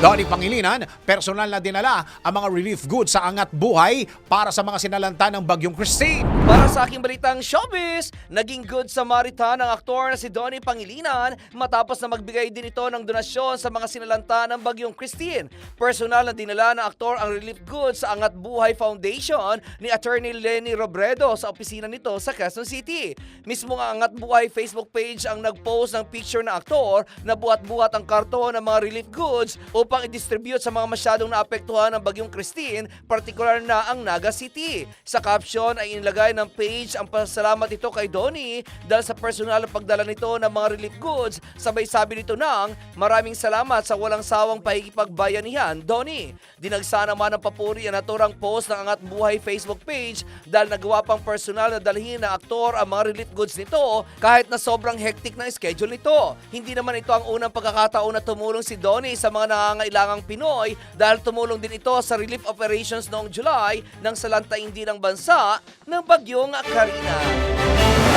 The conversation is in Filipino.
Donnie Pangilinan, personal na dinala ang mga relief goods sa angat buhay para sa mga sinalanta ng Bagyong Christine. Para sa aking balitang showbiz, naging good Samaritan ang aktor na si Donnie Pangilinan matapos na magbigay din ito ng donasyon sa mga sinalanta ng Bagyong Christine. Personal na dinala ng aktor ang relief goods sa Angat Buhay Foundation ni Attorney Lenny Robredo sa opisina nito sa Quezon City. Mismo ang Angat Buhay Facebook page ang nag-post ng picture ng aktor na buhat-buhat ang karton ng mga relief goods upang i-distribute sa mga masyadong naapektuhan ng Bagyong Christine, partikular na ang Naga City. Sa caption ay inilagay ng page ang pasalamat ito kay Donnie dahil sa personal na pagdala nito ng mga relief goods. Sabay sabi nito ng maraming salamat sa walang sawang pahikipagbayanihan, Donnie. Dinagsa naman ng papuri ang naturang post ng Angat Buhay Facebook page dahil nagawa pang personal na dalhin ng aktor ang mga relief goods nito kahit na sobrang hectic ng schedule nito. Hindi naman ito ang unang pagkakataon na tumulong si Donnie sa mga nangangailangang Pinoy dahil tumulong din ito sa relief operations noong July nang salantain din ang bansa ng bagyong Karina.